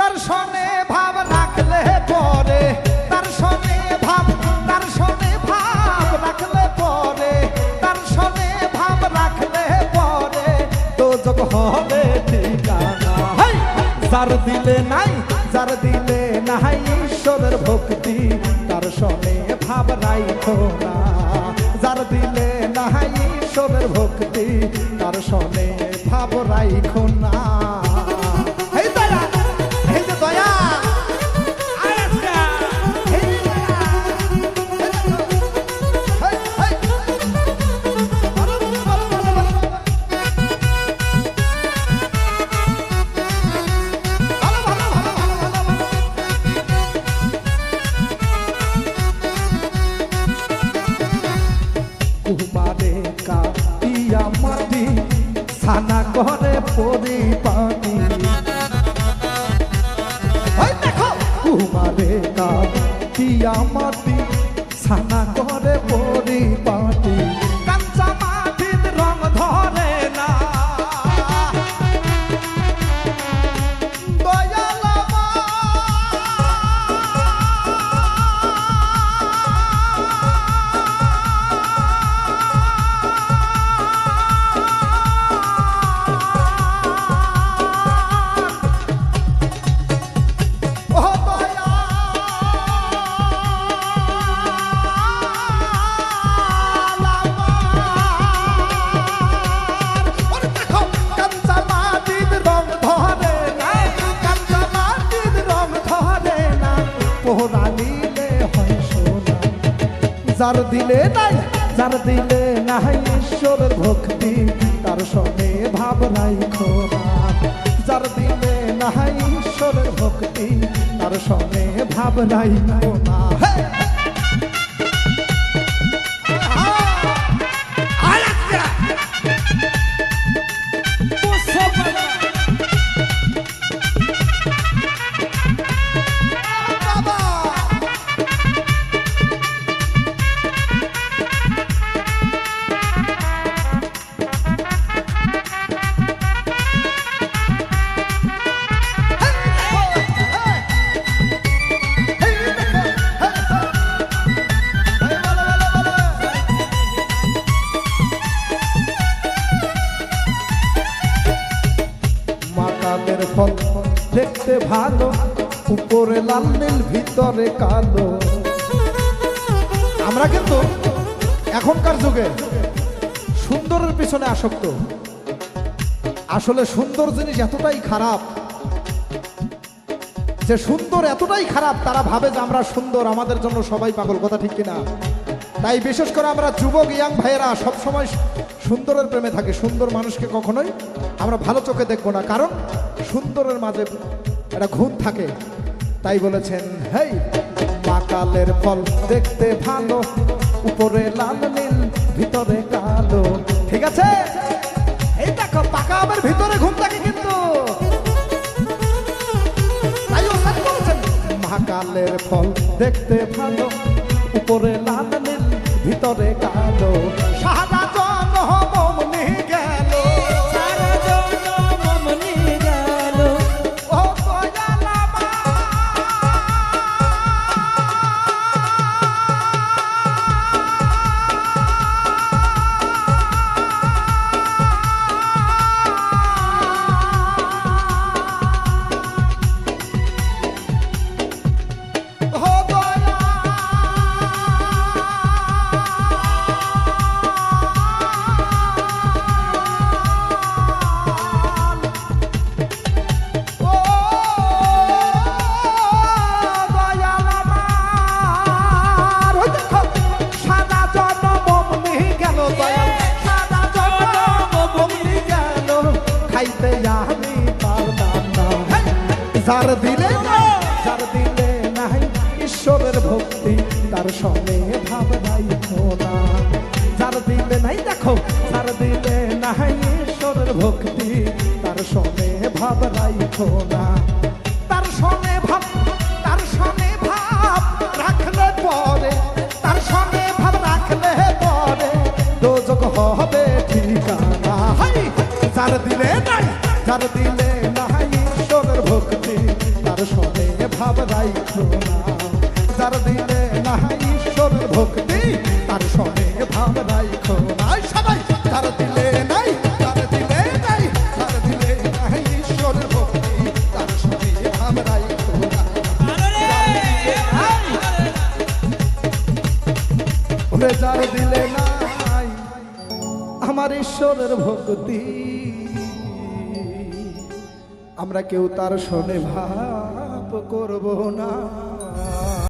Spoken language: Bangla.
তার সনে ভাব রাখলে পরে, তার সনে ভাব, তার সনে ভাব রাখলে পরে, তার সনে ভাব রাখলে পরে তো যোগ হবে ঠিকানা। যার দিলে নাই, যার দিলে নাই ঈশ্বরের ভক্তি, তার সনে ভাব রাইখো না। যার দিলে নাই ঈশ্বরের ভক্তি, তার সনে ভাব রাইখো না। কুমারে কাটিয়া মাটি সানা করে ওই দেখো কুমারে কাটিয়া মাটি সানা করে পরিপাটি কাঁচা পোহরা নিলে হয়। যার দিলে নাই, যার দিলে নাই ঈশ্বরের ভক্তি, তার সনে ভাব নাই যার দিলে নাই ভক্তি, তার ভাব নাই ফল দেখতে ভালো, উপরে লাল নীল, ভিতরে কালো। আমরা কিন্তু এখনকার যুগে সুন্দরের পিছনে আসক্ত। আসলে সুন্দর জিনিস এতটাই খারাপ যে সুন্দর এতটাই খারাপ, তারা ভাবে যে আমরা সুন্দর, আমাদের জন্য সবাই পাগল, কথা ঠিক কিনা? তাই বিশেষ করে আমরা যুবক, ইয়াং ভাইয়েরা সবসময় সুন্দরের প্রেমে থাকি। সুন্দর মানুষকে কখনোই আমরা ভালো চোখে দেখব না, কারণ সুন্দরের মাঝে একটা ঘুম থাকে। তাই বলেছেন, হেই মাকালের ফল দেখতে ভালো, উপরে লাল নীল, ভিতরে কালো। ঠিক আছে? এই দেখো, পাকা আমের ভিতরে ঘুম থাকে কিন্তু। মহাকালের ফল দেখতে ভালো, উপরে লাল ভিতরে কালো সাদা যার দিলে যার দিলে নাই, ঈশ্বরের ভক্তি, তার সঙ্গে ভাব নাই না। যার দিলে নাই, দেখো, যার দিলে নাই, ঈশ্বরের ভক্তি, তার সঙ্গে ভাব না। তার সঙ্গে ভাব, তার সঙ্গে ভাব রাখলে পরে, তার সঙ্গে ভাব রাখলে পরে, দোজক হবে ঠিকানা। যার দিলে নাই, যার দিলে যার দিলে না ঈশ্বরের ভক্তি, তার সনে ভাব সবাই। যার দিলে নাই, তার দিলে নাই, তার দিলে নাই ঈশ্বরের ভক্তি, তার সনে ভাব যার দিলে নাই, আমার ঈশ্বরের ভক্তি। আমরা কেউ তার শোনে ভাব করব না।